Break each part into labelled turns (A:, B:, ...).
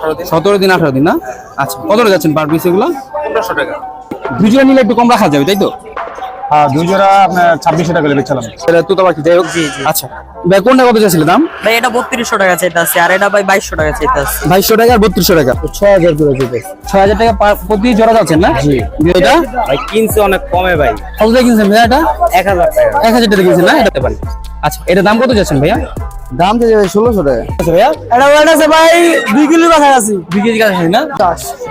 A: আঠারো দিন।
B: সতেরো দিন আঠারো দিন না? আচ্ছা কতটা যাচ্ছেন পার পিস এগুলো?
A: পনেরোশো টাকা।
B: দুজনে নিলে একটু কম রাখা যাবে তাই তো?
C: হ্যাঁ দুই আপনার ছাব্বিশশো টাকা করে বেচলাম
B: এটা তো পাখি যাই হোক। আচ্ছা ভাই কোনটা কত চাইছিল দাম?
D: ভাই এটা বত্রিশশো টাকা চাইতেছে আর এটা ভাই বাইশশো টাকা চাইতেছে।
B: বাইশশো টাকা আর বত্রিশশো টাকা? ছয় হাজার করে ছয় হাজার টাকা প্রতি জোড়া যাচ্ছেন না? জি। এটা
A: ভাই কিনছে অনেক কমে ভাই।
B: কত কিনছেন এটা?
A: এক হাজার টাকা।
B: এক হাজার টাকা কিনছেন না? এটা আচ্ছা এটা দাম কত যাচ্ছেন ভাইয়া?
E: দাম তো যাবে ষোলোশো টাকা।
B: আচ্ছা ভাইয়া?
D: এটা ওয়েট আছে ভাই দুই কিলো কাছাকাছি।
B: দুই কেজি কাছে না?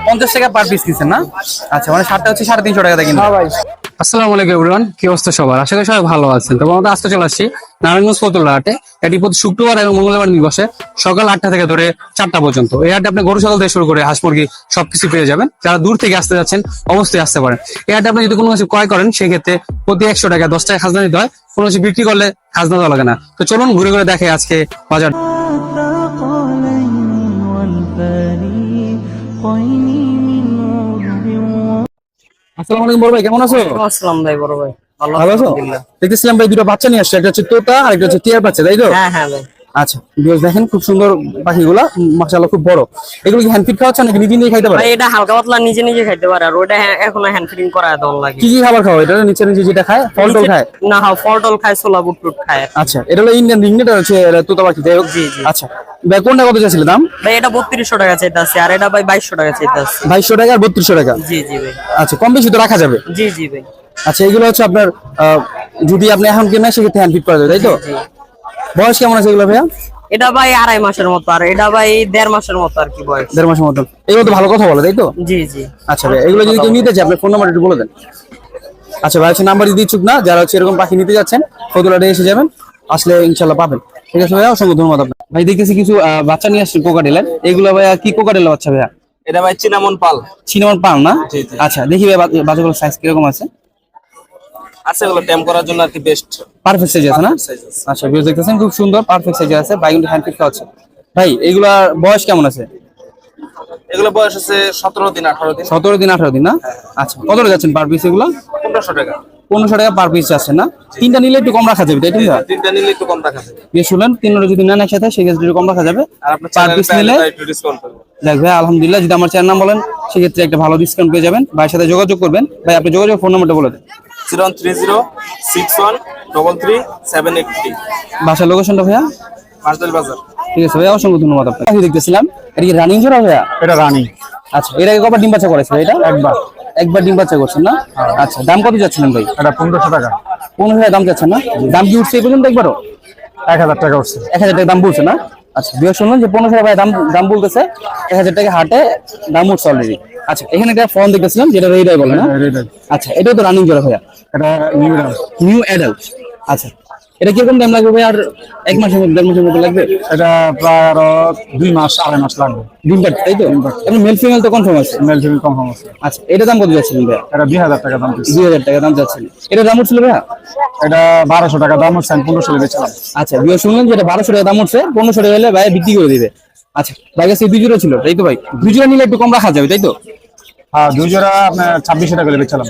B: পঞ্চাশ টাকা পার পিস কিনছেন না? আচ্ছা মানে সাতটা হচ্ছে সাড়ে তিনশো টাকা কিনবেন।
E: হ্যাঁ ভাই।
B: আসসালামু আলাইকুম এভরিওয়ান কি অবস্থা সবার? আশা করি সবাই ভালো আছেন। তো আমরা আজকে চলে আসছি নারায়ণগঞ্জ পতুল্লা হাটে। এটি প্রতি শুক্রবার এবং মঙ্গলবার দিন বসে সকাল আটটা থেকে ধরে চারটা পর্যন্ত। এই হাটে আপনি গরু, ছাগল থেকে শুরু করে হাঁস, মুরগি সবকিছু পেয়ে যাবেন। যারা দূর থেকে আসতে যাচ্ছেন, অবশ্যই আসতে পারেন। এই হাটে আপনি যদি কোনো কিছু ক্রয় করেন, সেক্ষেত্রে প্রতি একশো টাকা, দশ টাকা খাজনা দিতে হয়। কোনো কিছু বিক্রি করলে খাজনা দেওয়া লাগে না। তো চলুন ঘুরে ঘুরে দেখে আজকে বাজার। আসসালামু আলাইকুম বড় ভাই কেমন আছো?
D: আসসালাম ভাই বড় ভাই। ভালো
B: আছো। দেখতেছিলাম ভাই দুটো বাচ্চা নিয়ে আসছে একটা হচ্ছে তোতা আর একটা হচ্ছে টিয়ার বাচ্চা তাই তো?
D: হ্যাঁ হ্যাঁ ভাই।
B: আচ্ছা দেখেন খুব সুন্দর পাখিগুলা মাশাআল্লাহ খুব বড়। এগুলো কি হ্যান্ড খাওয়াচ্ছে নাকি নিজে নিয়ে খাইতে পারে
D: এটা হালকা পাতলা নিজে নিজে খাইতে পারে আর ওটা হ্যাঁ- এখনও হ্যান্ড ফিটিং করা দেওয়ার লাগে।
B: কি কি খাবার খাওয়া এটা নিচে নিচে যেটা খায় ফল টল খায়?
D: না হ্যাঁ ফল টল খায় ছোলা বুট টুট খায়।
B: আচ্ছা এটা হলো ইন্ডিয়ান রিংনেট হচ্ছে তোতা পাখি যাই হোক।
D: জি, জি।
B: আচ্ছা ভাই কোনটা কত চাইছিল দাম?
D: ভাই এটা বত্রিশশো টাকা চাইতেছে আর এটা ভাই বাইশশো টাকা চাইতেছে।
B: বাইশশো টাকা আর বত্রিশশো টাকা?
D: জি জি ভাই।
B: আচ্ছা কম বেশি তো রাখা যাবে?
D: জি জি ভাই।
B: আচ্ছা এগুলো হচ্ছে আপনার যদি আপনি এখন কেনেন সেক্ষেত্রে হ্যান্ড ফিট করা যাবে তাই তো? বয়স কেমন আছে এগুলো ভাইয়া?
D: এটা ভাই আড়াই মাসের মতো আর এটা ভাই দেড় মাসের মতো আর কি বয়স।
B: দেড় মাসের মতন এগুলো তো ভালো কথা বলে তাই তো?
D: জি জি।
B: আচ্ছা ভাই এগুলো যদি কেউ নিতে চায় আপনার ফোন নাম্বার একটু বলে দেন। আচ্ছা ভাই হচ্ছে নাম্বার দিয়ে ইচ্ছুক না যারা হচ্ছে এরকম পাখি নিতে যাচ্ছেন ফতুলাটে এসে যাবেন আসলে ইনশাল্লাহ পাবেন। ঠিক আছে ভাইয়া অসংখ্য ধন্যবাদ আপনার ভাই দেখতেছি কিছু বাচ্চা নিয়ে আসছে কোকাটেলের এগুলো ভাইয়া কি কোকাটেলের বাচ্চা ভাইয়া?
A: এটা ভাই চিনামন পাল।
B: চিনামন পাল না। আচ্ছা দেখি ভাই বাচ্চাগুলোর সাইজ কীরকম আছে?
A: আছে টেম করার জন্য আর কি বেস্ট
B: পারফেক্ট সাইজ আছে না? আচ্ছা ভিউ দেখতেছেন খুব সুন্দর পারফেক্ট সাইজ আছে। বাইগুলো হ্যান্ড ফিট আছে ভাই এগুলার বয়স কেমন আছে?
A: এগুলো বয়স আছে সতেরো দিন আঠারো দিন।
B: সতেরো দিন আঠারো দিন না? আচ্ছা কতটা যাচ্ছেন পার পিস এগুলো?
A: পনেরোশো টাকা।
B: পনেরোশো টাকা পার পিস যাচ্ছে না? তিনটা নিলে একটু কম রাখা যাবে তাই না
A: তিনটা নিলে একটু কম রাখা যাবে।
B: শুনলেন তিনটা যদি নেন একসাথে সেক্ষেত্রে একটু কম রাখা যাবে।
A: আর আপনার
B: পার পিস নিলে
A: একটু ডিসকাউন্ট করব
B: দেখ ভাই আলহামদুলিল্লাহ যদি আমার চ্যানেল নাম বলেন সেক্ষেত্রে একটা ভালো ডিসকাউন্ট পেয়ে যাবেন। ভাইয়ের সাথে যোগাযোগ করবেন। ভাই আপনি যোগাযোগ ফোন নাম্বারটা বলে দেন।
A: Zero one three zero six one double three seven eight three.
B: বাসার লোকেশনটা ভাইয়া?
A: মাসদাল বাজার।
B: ঠিক আছে ভাইয়া অসংখ্য ধন্যবাদ আপনাকে। আমি দেখতেছিলাম এটা কি রানিং জোড়া ভাইয়া?
C: এটা রানি
B: আচ্ছা এর আগে কবার ডিম বাচ্চা করেছে ভাই এটা? একবার। একবার ডিম বাচ্চা করছেন না? আচ্ছা দাম কত যাচ্ছিলেন ভাই?
C: এটা পনেরোশো টাকা।
B: পনেরো হাজার দাম যাচ্ছেন না? দাম কি উঠছে এই পর্যন্ত একবারও?
C: এক হাজার টাকা উঠছে।
B: এক হাজার টাকা দাম বলছে না? আচ্ছা বিয়ে শুনলাম যে পনেরো হাজার দাম দাম বলতেছে এক হাজার টাকা হাটে দাম উঠছে অলরেডি আচ্ছা এখানে একটা ফোন দেখতেছিলাম যেটা রেডাই বলে না? আচ্ছা এটাও তো রানিং জোড়া ভাইয়া।
C: এটা নিউ
B: নিউ অ্যাডাল্ট আচ্ছা এটা কীরকম টাইম লাগবে ভাই? আর এক মাসের মধ্যে দেড় মাসের মধ্যে লাগবে?
C: এটা প্রায় আরও দুই মাস আড়াই মাস লাগবে।
B: ডিম পাট তাই তো? এমনি মেল ফিমেল তো কনফার্ম আছে?
C: মেল ফিমেল কনফার্ম আছে।
B: আচ্ছা এটা দাম কত যাচ্ছিলেন
C: এটা দুই হাজার টাকা দাম
B: দুই হাজার টাকা দাম যাচ্ছিল এটা দাম উঠছিল ভাইয়া?
C: এটা বারোশো টাকা দাম হচ্ছে আমি পনেরোশো বেচলাম।
B: আচ্ছা বিয়ে শুনলেন যেটা বারোশো টাকা দাম উঠছে পনেরোশো টাকা হলে ভাই বিক্রি করে দিবে। আচ্ছা ভাই কাছে দুই জোড়া ছিল তাই তো ভাই? দুই জোড়া নিলে একটু কম রাখা যাবে তাই তো?
C: দুই আপনার ছাব্বিশশো টাকা বেচলাম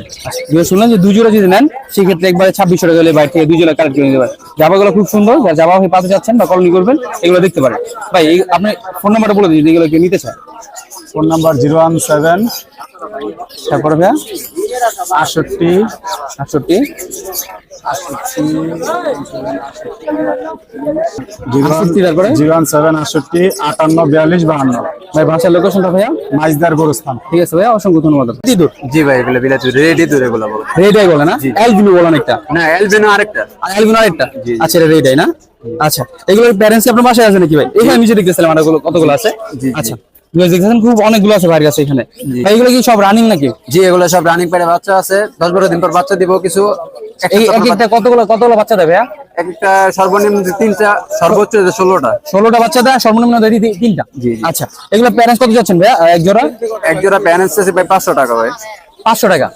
B: শুনলেন যে যদি নেন সেক্ষেত্রে একবারে ছাব্বিশশো টাকা হলে বাইরে থেকে দুই জোড়া কালেক্ট করে নিতে পারেন জামাগুলো খুব সুন্দর জামা হয়ে পাতে যাচ্ছেন বা কলোনি করবেন এগুলো দেখতে পারেন। ভাই আপনি ফোন নাম্বার বলে দিন এগুলো কেউ নিতে চায়
C: phone number zero one seven
B: তারপরে ভাইয়া?
C: আটষট্টি
B: আটষট্টি। অসংখ্য ধন্যবাদ।
A: জি ভাই এগুলো বিলাতি রেডি দূরে এগুলো বলো।
B: রেডাই বলে না? এলবিনো বলেন একটা
A: না এলবেনো আরেকটা।
B: আর এলবিনো আরেকটা? আচ্ছা রেডাই না? আচ্ছা এগুলোর প্যারেন্টস আপনার বাসায় আছে নাকি ভাই? এখানে নিচে দেখতেছিলাম আর কতগুলো আছে। আচ্ছা। দেখতেছেন খুব অনেকগুলো আছে ভাইয়ের কাছে এখানে। ভাই এগুলো কি সব রানিং নাকি?
A: জি এগুলো সব রানিং বাচ্চা আছে। দশ বারো দিন পর বাচ্চা দিব কিছু।
B: এই এক একটা কতগুলো কতগুলো বাচ্চা দেবে
A: একটা সর্বনিম্ন তিনটা সর্বোচ্চ ষোলোটা।
B: ষোলোটা বাচ্চা দেয় সর্বনিম্ন দেয় তিনটা?
A: জি, জি।
B: আচ্ছা এগুলো প্যারেন্টস কত যাচ্ছেন ভাইয়া? এক জোড়া?
A: এক জোড়া প্যারেন্টস আছে ভাই পাঁচশো টাকা ভাই।
B: পাঁচশো টাকা?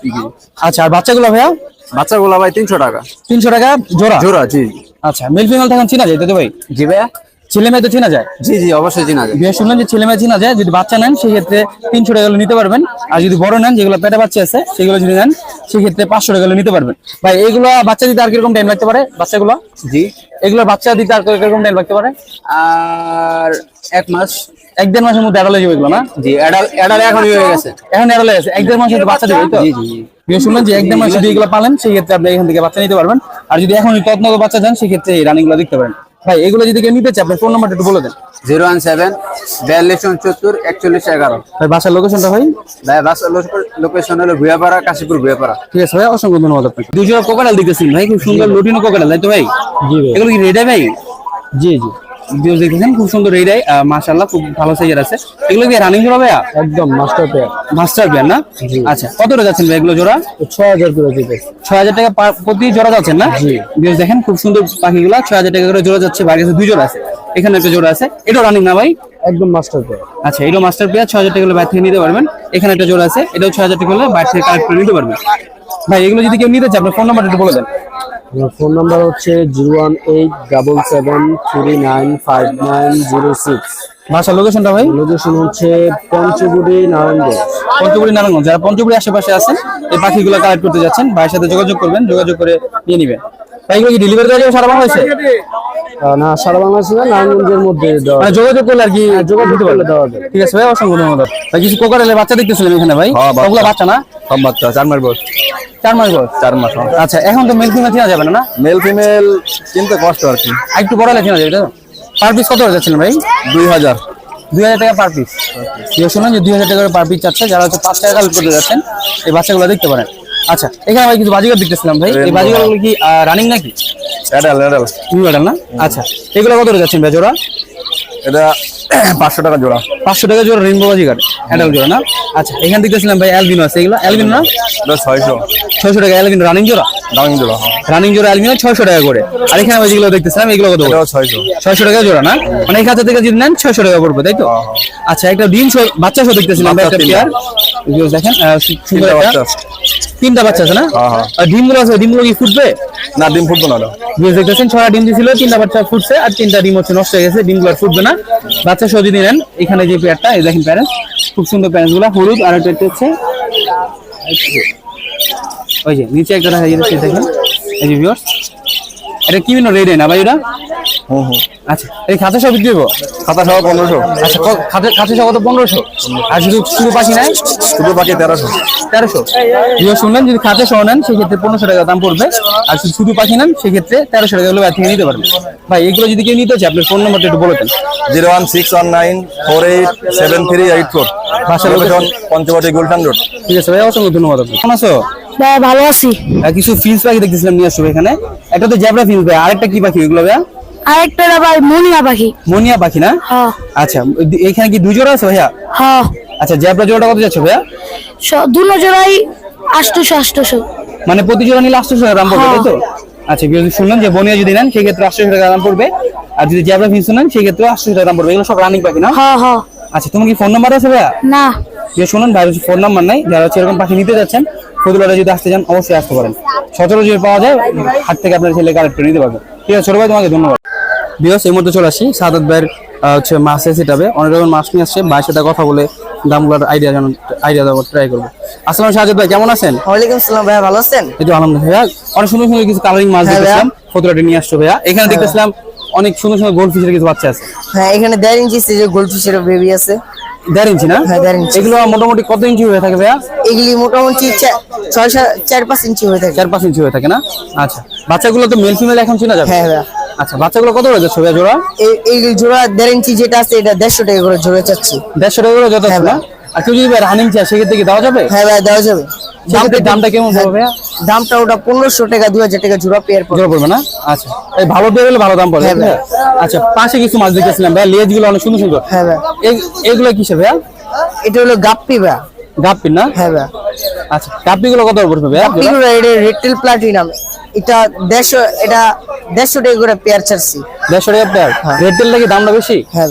B: আচ্ছা আর বাচ্চাগুলো ভাইয়া?
A: বাচ্চাগুলো ভাই তিনশো টাকা।
B: তিনশো টাকা জোড়া?
A: জোড়া জি।
B: আচ্ছা মেল ফিমেল তখন চিনা যায় তো ভাই?
A: জি ভাইয়া।
B: ছেলে মেয়ে তো চিনা যায়?
A: জি জি অবশ্যই চিনা যায়।
B: বিয়ে শুনলেন যে ছেলে মেয়ে চিনা যায় যদি বাচ্চা নেন সেক্ষেত্রে তিনশো টাকা নিতে পারবেন। আর যদি বড় নেন যেগুলো পেটে বাচ্চা আছে সেগুলো যদি নেন সেক্ষেত্রে পাঁচশো টাকা নিতে পারবেন। ভাই এগুলো বাচ্চা দিতে আর কীরকম টাইম লাগতে পারে বাচ্চাগুলো?
A: জি।
B: এগুলো বাচ্চা দিতে আর কীরকম টাইম লাগতে পারে?
A: আর এক মাস।
B: এক দেড় মাসের মধ্যে অ্যাডাল হয়ে যাবে এগুলো না?
E: জি অ্যাডাল এখন হয়ে গেছে।
B: এখন অ্যাডাল হয়ে গেছে। এক দেড় মাসের বাচ্চা দেবে তো?
E: জি জি জি।
B: বিয়ে শুনলেন যে এক দেড় মাস যদি এগুলো পালেন সেই ক্ষেত্রে আপনি এখান থেকে বাচ্চা নিতে পারবেন। আর যদি এখন তত্ন বাচ্চা যান সেক্ষেত্রে এই রানিংগুলো দেখতে পারেন। ভাই এগুলো যদি কেউ নিতে চায় আপনার ফোন নাম্বারটা একটু বলে দেন।
E: জিরো ওয়ান সেভেন বিয়াল্লিশ উনসত্তর একচল্লিশ এগারো।
B: ভাই বাসার লোকেশনটা ভাই?
E: ভাই বাসার লোকেশন হলো ভুয়াপাড়া কাশীপুর ভুয়াপাড়া
B: ঠিক আছে ভাই অসংখ্য ধন্যবাদ আপনাকে। দুজোড়া কোকাডাল দেখতেছি ভাই খুব সুন্দর লুটিনো কোকাডাল তাই তো ভাই? এগুলো কি রেডে ভাই?
C: জি জি।
B: ভিডিও দেখতেছেন খুব সুন্দর রেডাই মাশাআল্লাহ খুব ভালো সাইজের আছে। এগুলো কি রানিং জোড়া ভাইয়া?
C: একদম মাস্টার পেয়ার
B: মাস্টার বিয়ার না? আচ্ছা কত টাকা যাচ্ছেন ভাই এগুলো জোড়া?
C: ছয় হাজার করে দিতে
B: ছয় হাজার টাকা প্রতি জোড়া যাচ্ছেন না?
C: জি।
B: বিকজ দেখেন খুব সুন্দর পাখিগুলো ছয় হাজার টাকা করে জোড়া যাচ্ছে বাইরে কাছে দুই জোড়া আছে। এখানে একটা জোড়া আছে। এটা রানিং না ভাই?
C: একদম মাস্টার পেয়ার
B: আচ্ছা এটা মাস্টার পেয়ার ছয় হাজার টাকা হলে বাইরে থেকে নিতে পারবেন। এখানে একটা জোড়া আছে এটাও ছয় হাজার টাকা হলে বাইরে থেকে কালেক্ট করে নিতে পারবেন। ভাই এগুলো যদি কেউ নিতে চায় আপনার ফোন নাম্বারটা একটু বলে দেন।
C: ফোন নাম্বার হচ্ছে zero one eight double seven three nine five nine zero six.
B: বাসার লোকেশনটা ভাই?
C: লোকেশন হচ্ছে পঞ্চগুড়ি নারায়ণগঞ্জ।
B: পঞ্চগুড়ি নারায়ণগঞ্জ। যারা পঞ্চগুড়ি আশেপাশে আছেন এই পাখিগুলো কালেক্ট করতে যাচ্ছেন ভাইয়ের সাথে যোগাযোগ করবেন যোগাযোগ করে নিয়ে নিবেন। ভাই কি ডেলিভারি দেওয়া যাবে সারা বাংলাদেশে?
C: না সারা বাংলাদেশে না নারায়ণগঞ্জের মধ্যে
B: মানে যোগাযোগ করলে আর কি
C: যোগাযোগ করলে দেওয়া যাবে।
B: ঠিক আছে ভাই অসংখ্য ধন্যবাদ ভাই কিছু বাচ্চা দেখতেছিলেন এখানে ভাই।
A: হ্যাঁ, বাচ্চা।
B: ওগুলো বাচ্চা না?
A: সব বাচ্চা চার মাস বয়স।
B: চার মাস বয়স?
A: চার মাস
B: আচ্ছা এখন তো মেল ফিমেল চেনা যাবে না না?
A: মেল ফিমেল কিনতে কষ্ট আর কি।
B: একটু বড় যাবে তো? পার পিস কত যাচ্ছিলেন ভাই?
A: দুই হাজার।
B: দুই হাজার টাকা পার পিস শুনুন যে দুই হাজার টাকা পার পিস চাচ্ছে যারা হচ্ছে পাঁচ টাকা কালেক্ট করতে যাচ্ছেন এই বাচ্চাগুলো দেখতে পারেন। আচ্ছা এখানে ভাই কিছু বাজিগার দেখতেছিলাম ভাই। এই বাজিগারগুলো কি রানিং নাকি?
A: অ্যাডাল অ্যাডাল
B: নিউ না? আচ্ছা এগুলো কত যাচ্ছেন ভাই জোড়া?
A: এটা পাঁচশো টাকা জোড়া।
B: পাঁচশো টাকা জোড়া রেইনবো বাজিগার অ্যাডাল জোড়া না? আচ্ছা এখানে দেখতেছিলাম ভাই অ্যালবিনো আছে। এগুলো অ্যালবিনো না?
A: ছয়শো।
B: ছয়শো টাকা অ্যালবিনো রানিং জোড়া?
A: দামি জোড়া হ্যাঁ।
B: রানিং জোড়া অ্যালবিনো ছয়শো টাকা করে। আর এখানে ভাই যেগুলো দেখতেছিলাম এগুলো কত
A: ছয়শো।
B: ছয়শো টাকা জোড়া না? মানে এই খাতা থেকে যদি নেন ছয়শো টাকা পড়বে তাই তো? আচ্ছা একটা ডিম বাচ্চা সহ দেখতেছিলাম একটা। পেয়ার। দেখেন সুন্দর একটা। তিনটা বাচ্চা আছে না?
A: হ্যাঁ, হ্যাঁ।
B: আর ডিমগুলো আছে ডিমগুলো কি ফুটবে?
A: না ডিম ফুটবো না ওটা।
B: দেখতেছেন ছটা ডিম দিয়েছিল তিনটা বাচ্চা ফুটছে আর তিনটা ডিম হচ্ছে নষ্ট হয়ে গেছে ডিমগুলো আর ফুটবে না। বাচ্চা যদি নেন এখানে যে পেয়ারটা এই দেখেন প্যারেন্টস খুব সুন্দর প্যারেন্টসগুলা হলুদ আর একটা হচ্ছে ওই যে নিচে একটা দেখা যাচ্ছে দেখেন। এই যে ভিউয়ার্স এটা কি বিভিন্ন রেড না ভাই এটা
A: হুম হুম।
B: আচ্ছা এই খাতা সব বিক্রি
A: খাতা সহ পনেরোশো।
B: আচ্ছা খাতা খাতা সহ কত? পনেরোশো? আর শুধু শুধু পাখি নাই?
A: শুধু বাকি তেরোশো।
B: তেরোশো? শুনলেন যদি খাতে সহ নেন সেক্ষেত্রে পনেরোশো টাকা দাম পড়বে। আর যদি শুধু পাখি নেন সেক্ষেত্রে তেরোশো টাকা হলে থেকে নিতে পারবেন। ভাই এগুলো যদি কেউ নিতে চায় আপনার ফোন নাম্বারটা একটু বলে দেন।
A: Zero one six one nine four eight seven three eight four. Location Panchabati Gulshan road.
B: ঠিক আছে ভাই অসংখ্য ধন্যবাদ কেমন আছো?
F: ভালো আছি।
B: আর কিছু ফিন্স পাখি দেখতেছিলাম নিয়ে আসছো এখানে। একটা তো জ্যাবরা ফিন্স ভাই আরেকটা কি পাখি ওইগুলো ভাইয়া?
F: আরেকটা ভাই মনিয়া পাখি।
B: মনিয়া পাখি না?
F: হ্যাঁ।
B: আচ্ছা এখানে কি দুই জোড়া আছে ভাইয়া?
F: হ্যাঁ।
B: আচ্ছা জ্যাবরা জোড়াটা কত যাচ্ছে ভাইয়া?
F: দুনো জোড়াই আষ্টশো আষ্টশো
B: মানে প্রতি জোড়া নিলে আটশো টাকা দাম পড়বে তাই তো? আচ্ছা বিরোধী শুনলেন যে বনিয়া যদি নেন সেক্ষেত্রে আটশো টাকা দাম পড়বে। আর যদি জ্যাবরা ফিন্স নেন সেক্ষেত্রে আটশো টাকা দাম পড়বে। এগুলো সব রানিং পাখি না?
F: হ্যাঁ হ্যাঁ।
B: আচ্ছা তোমার কি ফোন নাম্বার আছে ভাইয়া?
F: না।
B: যে শুনুন ভাই ফোন নাম্বার নাই। যারা হচ্ছে এরকম পাখি নিতে যাচ্ছেন ফতুলাটা যদি আসতে চান অবশ্যই আসতে পারেন। সচরাচর পাওয়া যায় হাট থেকে আপনার ছেলে কালেক্ট করে নিতে পারবে। ঠিক আছে ছোট ভাই তোমাকে ধন্যবাদ। বিয়স এই মধ্যে চলে আসি। সাদাত ভাইয়ের হচ্ছে মাছ এসে যাবে অনেক রকম মাছ নিয়ে আসছে। ভাইয়ের সাথে কথা বলে দামগুলোর আইডিয়া জানার আইডিয়া দেওয়ার ট্রাই করব। আসসালাম সাজাদ ভাই কেমন আছেন?
D: ওয়ালাইকুম আসসালাম ভাইয়া ভালো আছেন?
B: এই তো আলহামদুলিল্লাহ ভাইয়া। অনেক সুন্দর সুন্দর কিছু কালারিং মাছ
D: হ্যাঁ।
B: দেখতেছিলাম। ফতুলাটি নিয়ে আসছো ভাইয়া। এখানে দেখতেছিলাম অনেক সুন্দর সুন্দর গোল্ড ফিশের কিছু বাচ্চা আছে।
D: হ্যাঁ এখানে দেড় ইঞ্চি যে গোল্ড ফিশের বেবি আছে।
B: দেড় ইঞ্চি না?
D: হ্যাঁ, দেড় ইঞ্চি।
B: এগুলো মোটামুটি কত ইঞ্চি হয়ে থাকে ভাইয়া?
D: এগুলি মোটামুটি ছয় চার পাঁচ ইঞ্চি হয়ে থাকে।
B: চার পাঁচ ইঞ্চি হয়ে থাকে না? আচ্ছা। বাচ্চাগুলো তো মেল ফিমেল এখন চেনা যাবে?
D: হ্যাঁ ভাইয়া
B: আচ্ছা বাচ্চাগুলো কত করে যাচ্ছে জোড়া?
D: এই জোড়া দেড় ইঞ্চি যেটা আছে এটা দেড়শো টাকা করে জোড়া চাচ্ছি।
B: দেড়শো টাকা করে যত
D: হ্যাঁ
B: না? আর কেউ যদি রানিং চায় সেক্ষেত্রে কি দেওয়া যাবে?
D: হ্যাঁ ভাইয়া দেওয়া যাবে।
B: দামটা দামটা কেমন পড়বে
D: দামটা ওটা পনেরোশো টাকা দু হাজার টাকা জোড়া পেয়ার পড়বে।
B: পড়বে না? আচ্ছা এই ভালো গেলে ভালো দাম পড়বে
D: হ্যাঁ।
B: আচ্ছা পাশে কিছু মাছ দেখেছিলাম ভাইয়া লেজগুলো অনেক সুন্দর সুন্দর।
D: হ্যাঁ ভাইয়া
B: এগুলো কিসে ভাইয়া?
D: এটা হলো গাপ্পি ভাইয়া
B: গাপ্পি না?
D: হ্যাঁ ভাইয়া
B: আচ্ছা গাপ্পি গুলো কত পড়বে ভাইয়া?
D: গাপ্পিগুলো এটা রেটেল প্লাটিনাম এটা দেড়শো এটা দেড়শো টাকা করে পেয়ার চাচ্ছি
B: দেড়শো টাকা পেয়ার রেড তেল লাগে দামটা বেশি?
D: হ্যাঁ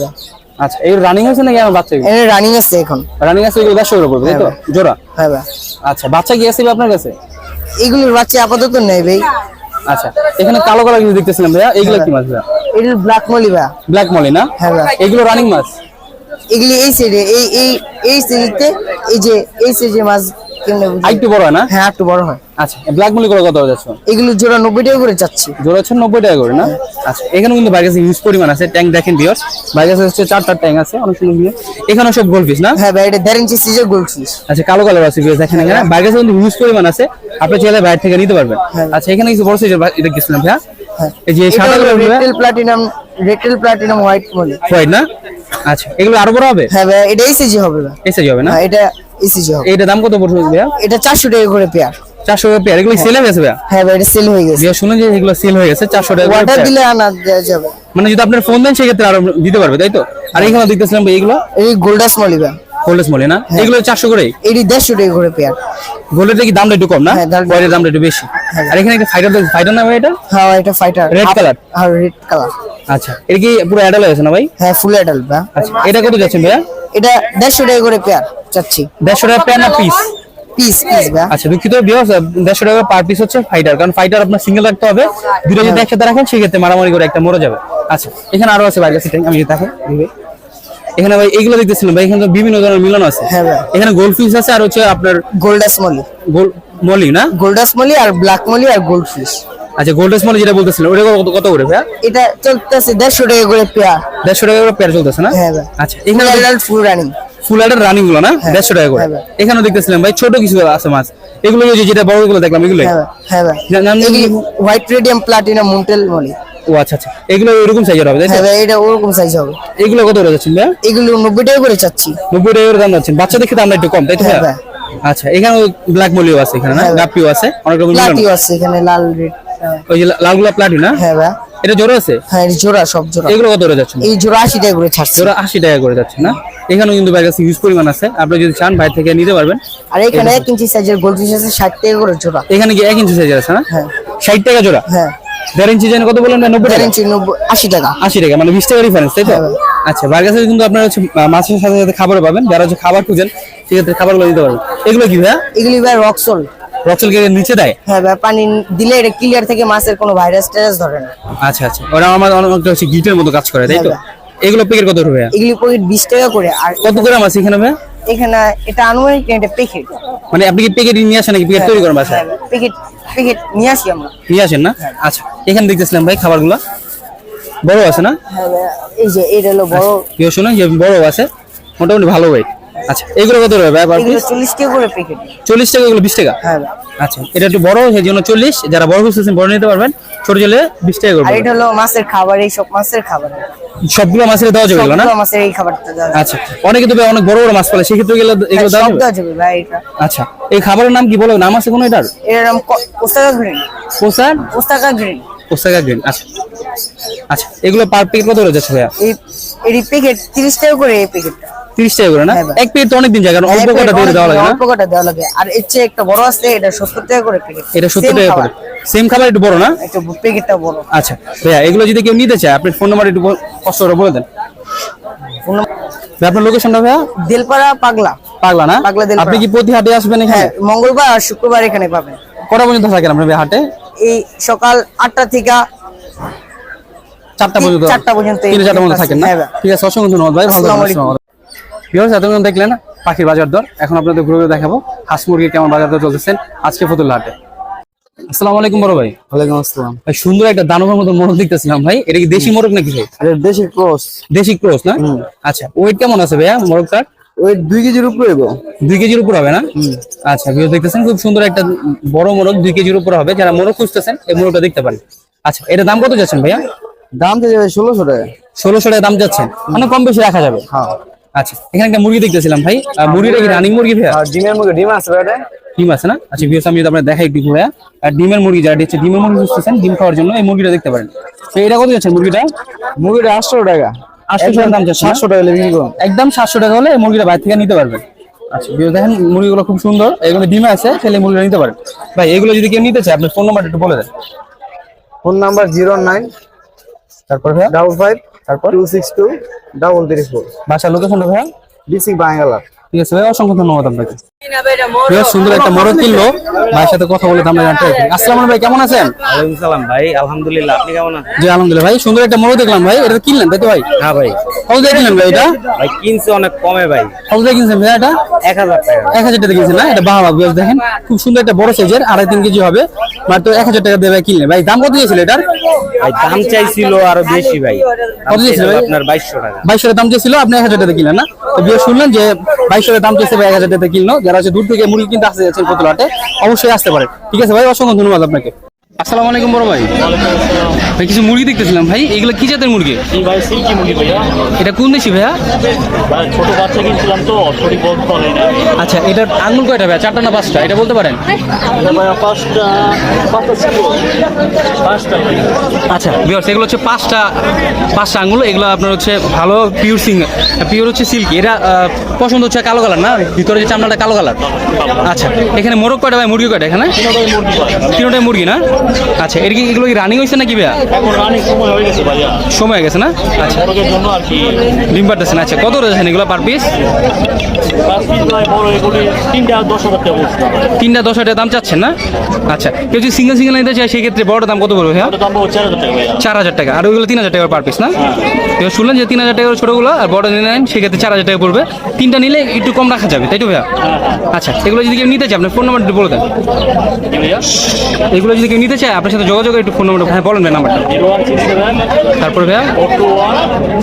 B: আচ্ছা এই রানিং আছে নাকি আমার বাচ্চা
D: এটা রানিং আছে এখন।
B: রানিং আছে এগুলো দেড়শো করে পড়বে তাই তো? জোড়া?
D: হ্যাঁ
B: আচ্ছা বাচ্চা কি আছে আপনার কাছে?
D: এগুলির বাচ্চা আপাতত নেই ভাই।
B: আচ্ছা এখানে কালো কালার কিছু দেখতেছিলাম ভাইয়া। এগুলো কি মাছ ভাইয়া?
D: এগুলি ব্ল্যাক মলি ভাইয়া
B: ব্ল্যাক মলি না?
D: হ্যাঁ
B: এগুলো রানিং মাছ?
D: এগুলি এই সাইডে এই এই এই সাইডে এই যে এই সাইডে মাছ
B: একটু বড় হয় না?
D: হ্যাঁ একটু বড় হয়।
B: আচ্ছা ব্ল্যাক মলি করে কত যাচ্ছে?
D: এগুলো জোড়া নব্বই টাকা করে
B: হচ্ছে নব্বই টাকা করে না? আচ্ছা এখানে কিন্তু পরিমাণ আছে। ট্যাঙ্ক দেখেন হচ্ছে চারটা ট্যাঙ্ক আছে অনেক সুন্দর বিয়ার এখানে সব গোল পিস না?
D: হ্যাঁ ভাই এটা ইঞ্চি সিজের
B: আচ্ছা কালো কালার আছে দেখেন এখানে। কিন্তু হিউজ পরিমাণ আছে। আপনি চাইলে বাইরে থেকে নিতে পারবেন।
D: হ্যাঁ।
B: আচ্ছা এখানে কিছু বড় সাইজের এটা গেছিলাম ভাইয়া। এই যে সাদা
D: redtail platinum redtail platinum white molly
B: white না? আচ্ছা এগুলো আরও বড় হবে?
D: হ্যাঁ ভাই এটা হবে
B: যাবে না?
D: হ্যাঁ এটা এসিজি হবে
B: এইটা দাম কত পড়ছে ভাইয়া?
D: এটা চারশো টাকা করে পেয়ার
B: চারশো টাকা পেয়ার এগুলো সেল হয়ে গেছে ভাইয়া?
D: হ্যাঁ ভাই এটা সেল হয়ে গেছে।
B: বিয়া শুনুন যে এগুলো সেল হয়ে গেছে চারশো টাকা
D: অর্ডার দিলে আনা দেওয়া যাবে।
B: মানে যদি আপনার ফোন দেন সেক্ষেত্রে আরও দিতে পারবে তাই তো? আর এখানে দেখতেছিলাম ভাই এগুলো?
D: এই গোল্ডাস মলি ভাই।
B: হোল্ডেস মলে না?
D: হ্যাঁ।
B: এগুলো চারশো করে
D: এটি দেড়শো টাকা করে পেয়ার
B: গোল্ডের কি দামটা একটু কম না?
D: হ্যাঁ,
B: দামটা একটু বেশি।
D: হ্যাঁ।
B: আর এখানে একটা ফাইটার ফাইটার না ভাই এটা?
D: হ্যাঁ এটা ফাইটার
B: color?
D: হ্যাঁ রেড কালার
B: আচ্ছা। এটা কি পুরো অ্যাডাল হয়েছে না ভাই?
D: হ্যাঁ ফুল অ্যাডাল্ট ভাই।
B: আচ্ছা এটা কত যাচ্ছে ভাইয়া?
D: এটা দেড়শো টাকা করে পেয়ার চাচ্ছি।
B: দেড়শো টাকা পেয়ার না পিস
D: পিস পিস ভাই।
B: আচ্ছা দুঃখিত দেড়শো টাকা পার পিস হচ্ছে ফাইটার কারণ ফাইটার আপনার সিঙ্গেল রাখতে হবে। দুটো যদি একসাথে রাখেন সেক্ষেত্রে মারামারি করে একটা মরে যাবে। আচ্ছা এখানে আরও আছে সিটিং আমি দেখো। এখানে ভাই এইগুলো দেখতেছিলাম ভাই এখানে তো বিভিন্ন ধরনের মিলন আছে।
D: হ্যাঁ ভাই।
B: এখানে গোল্ড ফিশ আছে আর হচ্ছে আপনার
D: গোল্ডাস মলি
B: গোল মলি না?
D: গোল্ডাস মলি আর ব্ল্যাক মলি আর গোল্ড ফিশ
B: আচ্ছা গোল্ডেস মলি যেটা বলতেছিলেন ওটা কত কত করে ভাইয়া?
D: এটা চলতেছে দেড়শো টাকা করে পেয়ার
B: দেড়শো টাকা করে পেয়ার চলতেছে না?
D: হ্যাঁ ভাই।
B: আচ্ছা এখানে
D: ফুল রানিং
B: রানিংগুলো না? দেড়শো টাকা করে।
D: হ্যাঁ
B: এখানেও দেখতেছিলাম ভাই ছোট কিছু আছে মাছ। এগুলো ওই যেটা বড়গুলো দেখলাম এগুলো
D: হ্যাঁ ভাই হ্যাঁ। ভাই
B: না- নাম জানি?
D: White radium platinum moontail molly
B: ও আচ্ছা আচ্ছা। এগুলো ওইরকম সাইজের হবে
D: হ্যাঁ এটা ওরকম সাইজ হবে।
B: এগুলো কত করে যাচ্ছেন ভাইয়া?
D: এগুলো টাকা করে চাচ্ছি।
B: টাকা করে দাম যাচ্ছেন। বাচ্চা দেখে দামটা একটু কম তাই তো
D: হ্যাঁ
B: আচ্ছা এখানে ব্ল্যাক মলিও আছে এখানে না?
D: হ্যাঁ ভাই।
B: আছে অনেক রকম মিলন।
D: আছে। এখানে লাল রেড
B: ওই যে লালগুলা প্লাটি না?
D: হ্যাঁ ভাই।
B: এটা জোড়া আছে?
D: হ্যাঁ এটা জোড়া সব জোড়া।
B: এগুলো কত করে যাচ্ছেন
D: এই জোড়া আশি টাকা করে ছাড়ছি।
B: জোড়া আশি টাকা করে যাচ্ছে না? এখানেও কিন্তু বাইরের কাছে ইউজ পরিমাণ আছে। আপনি যদি চান বাইরে থেকে নিতে পারবেন।
D: আর এখানে এক ইঞ্চি সাইজের গোল্ড ফিশ আছে ষাট টাকা করে জোড়া।
B: এখানে কি এক ইঞ্চি সাইজের আছে না?
D: হ্যাঁ।
B: ষাট টাকা জোড়া?
D: হ্যাঁ।
B: দেড় ইঞ্চি যেন কত বললেন না নব্বই
D: দেড়
B: টাকা?
D: ইঞ্চি নব্বই আশি টাকা।
B: আশি টাকা মানে বিশ টাকা ডিফারেন্স তাই তো?
D: হ্যাঁ ভাই।
B: আচ্ছা বার কাছে কিন্তু আপনার হচ্ছে মাছের সাথে সাথে খাবারও পাবেন। যারা হচ্ছে খাবার খুঁজেন সেক্ষেত্রে খাবারগুলো দিতে পারবেন। এগুলো কি ভাইয়া?
D: এগুলি ভাই রক্সল
B: রক্সলকে নিচে দেয়?
D: হ্যাঁ ভাই পানি দিলে এটা ক্লিয়ার থেকে মাছের কোনো ভাইরাস টাইরাস ধরে না।
B: আচ্ছা আচ্ছা। ওরা আমার অনেকটা হচ্ছে গিটের মতো কাজ করে তাই তো?
D: হ্যাঁ
B: এগুলো প্যাকেট কত
D: টাকা করে আর
B: কত গ্রাম আছে এখানে
D: এখানে এটা আনুমানিক না, এটা প্যাকেট
B: মানে আপনি কি প্যাকেট নিয়ে আসেন নাকি প্যাকেট তৈরি করেন বাসায়?
D: প্যাকেট প্যাকেট নিয়ে আসি আমরা।
B: নিয়ে আসেন না? আচ্ছা এখানে দেখতেছিলাম ভাই খাবারগুলো। বড় আছে না?
D: হ্যাঁ এই যে এটা হলো বড়।
B: শুনে? যে বড় আছে মোটামুটি ভালো ওয়েট আচ্ছা এগুলো কত হবে ভাই
D: এগুলো চল্লিশ টাকা করে প্যাকেট
B: চল্লিশ টাকা এগুলো বিশ টাকা?
D: হ্যাঁ।
B: আচ্ছা এটা একটু বড় সেই জন্য চল্লিশ। যারা বড় খুঁজতেছেন বড় নিতে পারবেন। ছোট চলে বিশ টাকা
D: আর
B: করবে
D: এটা হলো মাছের খাবার এই সব মাছের খাবার।
B: সবগুলো মাছের দেওয়া যাবে না?
D: সবগুলো মাছের এই খাবারটা দেওয়া
B: আচ্ছা অনেকে তো অনেক বড় বড় মাছ পালে সেক্ষেত্রে গেলে এগুলো
D: হ্যাঁ,
B: দেওয়া
D: সব
B: যাবে?
D: দেওয়া যাবে ভাই এটা।
B: আচ্ছা এই খাবারের নাম কি বলো? নাম আছে কোনো এটার?
D: এর নাম পোস্তাকা গ্রিন।
B: পোসার
D: পোস্তাকা গ্রিন।
B: পোস্তাকা গ্রিন আচ্ছা। আচ্ছা এগুলো পার প্যাকেট কত রয়েছে ভাইয়া?
D: এই এই প্যাকেট তিরিশ টাকা করে এই প্যাকেটটা
B: টাকা করে না?
D: হ্যাঁ
B: এক প্যাকেট তো অনেক দিন যায় কারণ অল্প কটা দিয়ে দেওয়া লাগে না?
D: অল্প কটা দেওয়া লাগে। আর এর চেয়ে একটা বড় আছে এটা সত্তর টাকা করে প্যাকেট
B: এটা সত্তর টাকা করে। সেম খাবার একটু বড় না?
D: একটা প্যাকেটটা বড়।
B: আচ্ছা ভাইয়া এগুলো যদি কেউ নিতে চায় আপনি ফোন নাম্বার একটু কষ্ট করে বলে দেন।
D: ফোন নাম্বার-
B: আপনার লোকেশনটা ভাইয়া?
D: দিলপাড়া পাগলা।
B: পাগলা না?
D: পাগলা দিলপাড়া।
B: আপনি কি প্রতি হাটে আসবেন এখানে?
D: হ্যাঁ মঙ্গলবার আর শুক্রবার এখানে পাবেন।
B: কটা পর্যন্ত থাকেন আপনার হাটে?
D: এই সকাল আটটা থেকে
B: চারটা পর্যন্ত।
D: চারটা পর্যন্ত
B: তিন চারটা পর্যন্ত থাকেন না?
D: হ্যাঁ
B: ঠিক আছে অসংখ্য ধন্যবাদ ভাই ভালো থাকবেন
D: আলাইকুম।
B: ভিউয়ার্স এতক্ষণ দেখলেন পাখির বাজার দর। এখন আপনাদের ঘুরে দেখাবো। হাঁস মুরগির কেমন বাজার দর চলতেছেন আজকে ফতুল হাটে। আসসালামু আলাইকুম বড় ভাই।
C: ওয়ালাইকুম আসসালাম।
B: ভাই সুন্দর একটা দানবের মতো মোরগ দেখতেছিলাম ভাই। এটা কি দেশি মোরগ নাকি ভাই?
C: আরে দেশি ক্রস।
B: দেশি ক্রস না? আচ্ছা ওয়েট কেমন আছে ভাইয়া মোরগটার?
C: দুই কেজির উপরে
B: কেজির উপর হবে না? আচ্ছা ভিউ দেখতেছেন খুব সুন্দর একটা বড় মোরগ। দুই কেজির উপর হবে। যারা মোরগ খুঁজতেছেন এই মোরগটা দেখতে পারেন। আচ্ছা এটা দাম কত যাচ্ছেন ভাইয়া?
C: দাম যাবে ষোলোশো টাকা।
B: ষোলোশো টাকা দাম যাচ্ছেন মানে কম বেশি রাখা যাবে।
C: হ্যাঁ।
B: আচ্ছা এখানে একটা মুরগি দেখতেছিলাম ভাই। মুরগিটা কি রানিং মুরগি ভাইয়া?
C: আর ডিমের মুখে ডিম আছে এটা
B: ডিম আছে না? আচ্ছা ভিউস আমি যদি আপনার দেখাই একটু ঘুরে। আর ডিমের মুরগি যারা হচ্ছে ডিমের মুরগি খুঁজতেছেন ডিম খাওয়ার জন্য এই মুরগিটা দেখতে পারেন। তো এটা কত যাচ্ছেন মুরগিটা?
C: মুরগিটা আটশো টাকা।
B: আটশো টাকা দাম যাচ্ছে
C: সাতশো টাকা হলে বিক্রি করুন
B: একদম সাতশো টাকা হলে এই মুরগিটা বাইরে থেকে নিতে পারবেন। আচ্ছা ভিউ দেখেন মুরগিগুলো খুব সুন্দর। এগুলো ডিমে আছে সেলে মুরগিটা নিতে পারেন। ভাই এগুলো যদি কেউ নিতে চায় আপনার ফোন নাম্বারটা একটু বলে দেন।
C: ফোন নাম্বার জিরো নাইন
B: তারপর ভাইয়া?
C: ডাবল ফাইভ
B: তারপর?
C: Two six two double three four
B: বাসার লোকেশনটা ভাইয়া?
C: বাংলা বাঙ্গালা
B: ঠিক আছে ভাই অসংখ্য ধন্যবাদ আপনাকে। সুন্দর একটা মরদ কিনলো। ভাইয়ের সাথে কথা বলে আমরা জানতে আসসালাম ভাই কেমন আছেন?
G: ওয়ালাইকুম সালাম ভাই আলহামদুলিল্লাহ আপনি কেমন আছেন?
B: জি আলহামদুলিল্লাহ ভাই সুন্দর একটা মরদ দেখলাম ভাই। এটা কিনলেন তাই তো ভাই?
G: হ্যাঁ ভাই।
B: কত দিয়ে কিনলেন ভাই এটা?
G: ভাই কিনছে অনেক কমে ভাই।
B: কত দিয়ে কিনছেন ভাই এটা?
G: এক হাজার টাকা।
B: এক হাজার টাকা কিনছেন না? এটা বাবা বিয়াস দেখেন। খুব সুন্দর একটা বড় সাইজের আড়াই তিন কেজি হবে। মাত্র এক হাজার টাকা দিয়ে ভাই কিনলেন। ভাই দাম কত দিয়েছিল এটার?
G: ভাই দাম চাইছিল আরও বেশি ভাই। দাম
B: কত দিয়েছিল
G: চাইছিল? আপনার বাইশশো টাকা।
B: বাইশশো টাকা দাম চেয়েছিল আপনি এক হাজার টাকা কিনলেন না? তো বিয়ে শুনলেন যে বাইশশো টাকা দাম চেয়েছে ভাই এক হাজার টাকা কিনলো। যারা হচ্ছে দূর থেকে মুরগি কিনতে আসতে যাচ্ছেন কতলাটে, অবশ্যই আসতে পারে ঠিক আছে ভাই, অসংখ্য ধন্যবাদ আপনাকে। আসসালামু আলাইকুম বড় ভাই। ভাই কিছু মুরগি দেখতেছিলাম। ভাই এগুলো কি জাতের মুরগি?
H: ভাই সিল্কি মুরগি ভাইয়া।
B: এটা কোন দেশি ভাইয়া?
H: ছোট বাচ্চা কিনছিলাম তো সঠিক বলতে পারি না।
B: আচ্ছা এটার আঙুল কয়টা ভাইয়া? চারটা না পাঁচটা? এটা বলতে পারেন।
H: পাঁচটা পাঁচটা ভাই।
B: আচ্ছা বিয়ার্স এগুলো হচ্ছে পাঁচটা পাঁচটা আঙুল এগুলো আপনার হচ্ছে ভালো পিওর সিং পিওর হচ্ছে সিল্কি। এটা পছন্দ হচ্ছে কালো কালার না? ভিতরে যে চামড়াটা কালো কালার? আচ্ছা এখানে মোরগ কয়টা ভাই? মুরগি কয়টা এখানে?
H: তিনটাই মুরগি
B: না? আচ্ছা এর কি এগুলো কি রানিং হয়েছে নাকি ভাইয়া?
H: এখন রানিং সময় হয়ে গেছে ভাইয়া।
B: সময় হয়ে গেছে না? আচ্ছা।
H: জন্য আর কি
B: ডিম পারতেছেন আচ্ছা। কত রয়েছেন এগুলো পার পিস
H: পাঁচ পিস বড় এগুলি তিনটা দশ হাজার টাকা বলছিলাম
B: তিনটা দশ হাজার দাম চাচ্ছেন না? আচ্ছা। কেউ যদি সিঙ্গেল সিঙ্গেল নিতে চায় সেক্ষেত্রে বড় দাম কত পড়বে হ্যাঁ
H: ভাইয়া।
B: চার হাজার টাকা। আর ওইগুলো তিন হাজার টাকা পার পিস না? এবার শুনলেন যে তিন হাজার টাকার ছোটোগুলো আর বড় নিলে নেন সেক্ষেত্রে চার হাজার টাকা পড়বে। তিনটা নিলে একটু কম রাখা যাবে তাই তো ভাইয়া? আচ্ছা এগুলো যদি কেউ নিতে চায় আপনার ফোন নাম্বারটা বলে দেন। এগুলো যদি কেউ নিতে চায় আপনার সাথে যোগাযোগ একটু ফোন নম্বর হ্যাঁ বলেন ভাই নাম্বারটা তারপরে ভাইয়া?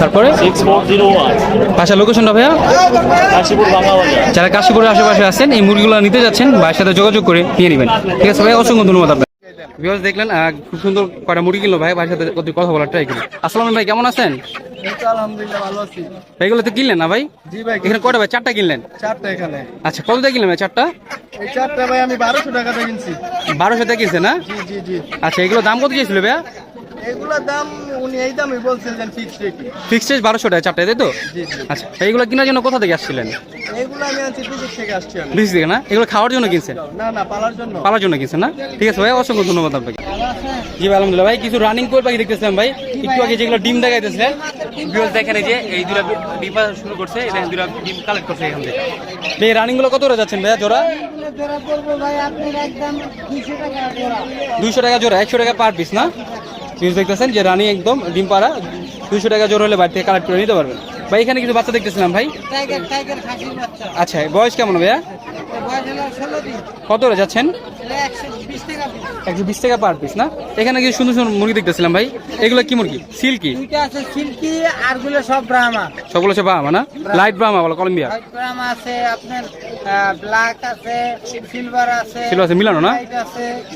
B: তারপরে? বাসার লোকেশনটা ভাইয়া? যারা কাশীপুরের আশেপাশে আছেন, এই মুরগিগুলো নিতে যাচ্ছেন, ভাইয়ের সাথে যোগাযোগ করে নিয়ে নেবেন। ঠিক আছে ভাই অসংখ্য ধন্যবাদ আপনার দেখলেন খুব সুন্দর কটা মুরগি কিনলো ভাই, ভাইয়ের সাথে কথা বলার ট্রাই করি। আসসালাম ভাই, কেমন আছেন?
C: আলহামদুলিল্লাহ ভালো আছি।
B: এগুলো তো কিনলেন না ভাই?
C: জি ভাই
B: এখানে কয়টা ভাই? চারটা কিনলেন?
C: চারটা এখানে।
B: আচ্ছা কত দিয়ে কিনলেন ভাই চারটা?
C: এই চারটা ভাই আমি বারোশো টাকাতে কিনছি।
B: বারোশো টাকা কিনছে না?
C: জি জি জি।
B: আচ্ছা এগুলো দাম কত চেয়েছিল ভাইয়া?
C: এগুলোর দাম উনি এই দামই বলছিলেন ফিক্স রেটে
B: ফিক্সড রেট বারোশো টাকা চারটায় তাই তো? আচ্ছা এইগুলো কেনার জন্য কোথা থেকে আসছিলেন?
C: এগুলো আমি আনছি বিদেশ থেকে আসছি আমি।
B: বিশ থেকে না? এগুলো খাওয়ার জন্য কিনছেন?
C: না না পালার জন্য।
B: পালার জন্য কিনছেন না? ঠিক আছে ভাই অসংখ্য ধন্যবাদ আপনাকে। জি ভাই আলহামদুলিল্লাহ ভাই কিছু রানিং কোয়েল পাখি দেখতেছিলাম ভাই। একটু আগে যেগুলো ডিম দেখাইতেছিলেন ভিউয়ার্স দেখেন এই যে এই দুটা ডিম শুরু করছে এটা দুটা ডিম কালেক্ট করছে এখান থেকে। ভাই রানিংগুলো কত করে যাচ্ছেন ভাইয়া জোড়া? দুইশো টাকা জোড়া। একশো টাকা পার পিস না? পিস দেখতেছেন যে রানি একদম ডিম পাড়া দুইশো টাকা জোর হলে বাড়ি থেকে কালেক্ট করে নিতে পারবেন। ভাই এখানে কিছু বাচ্চা দেখতেছিলাম ভাই। আচ্ছা বয়স কেমন ভাইয়া? কত রে যাচ্ছেন? একশো বিশ টাকা পার পিস না? এখানে কিছু সুন্দর সুন্দর মুরগি দেখতেছিলাম ভাই। এগুলো কি মুরগি? সিল্কি?
D: দুইটা আছে সিল্কি আরগুলো সব ব্রাহ্মা।
B: সবগুলো হচ্ছে বাহামা না? লাইট বাহামা বলো কলম্বিয়া।
D: ব্রাহ্মা আছে আপনার ব্ল্যাক আছে সিলভার আছে
B: সিলভার আছে, মিলানো না?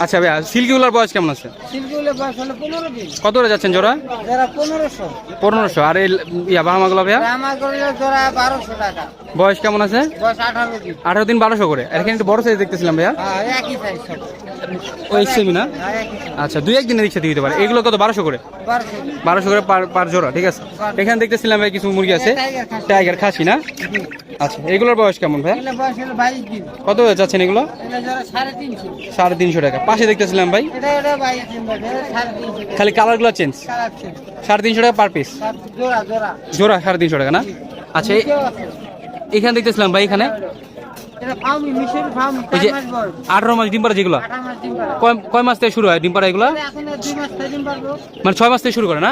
B: আচ্ছা ভাইয়া সিল্কিগুলোর বয়স কেমন আছে?
D: সিল্কি গুলো বয়স হলো পনেরো দিন।
B: কত করে যাচ্ছেন জোড়া?
D: যারা পনেরোশো।
B: পনেরোশো। আর এই বাহামাগুলো ভাইয়া?
D: ব্রাহ্মা গুলো জোড়া বারোশো টাকা।
B: বয়স কেমন আছে?
D: আঠারো দিন।
B: বারোশো করে। এখানে একটু বড় সাইজ দেখতেছিলাম ভাইয়া।
D: হ্যাঁ
B: ওই সেমি না?
D: হ্যাঁ
B: আচ্ছা দুই একদিনের রিক্সা দিতে পারে। এগুলো কত বারোশো করে?
D: বারোশো।
B: করে পার জোড়া ঠিক আছে? এখানে দেখতেছিলাম ভাই কিছু মুরগি আছে।
D: টাইগার খাসি।
B: না? আচ্ছা এগুলোর বয়স কেমন ভাই কত হয়ে যাচ্ছেন এগুলো?
D: সাড়ে তিনশো।
B: টাকা। পাশে দেখতেছিলাম ভাই। খালি কালারগুলো চেঞ্জ সাড়ে তিনশো টাকা পার পিস
D: জোড়া
B: সাড়ে তিনশো টাকা না? আচ্ছা এখানে দেখতেছিলাম ভাই এখানে? আঠারো মাস ডিম পাড়া যেগুলো? কয় মাস থেকে শুরু হয় ডিম পাড়া এগুলো? মানে ছয় মাস থেকে শুরু করে না?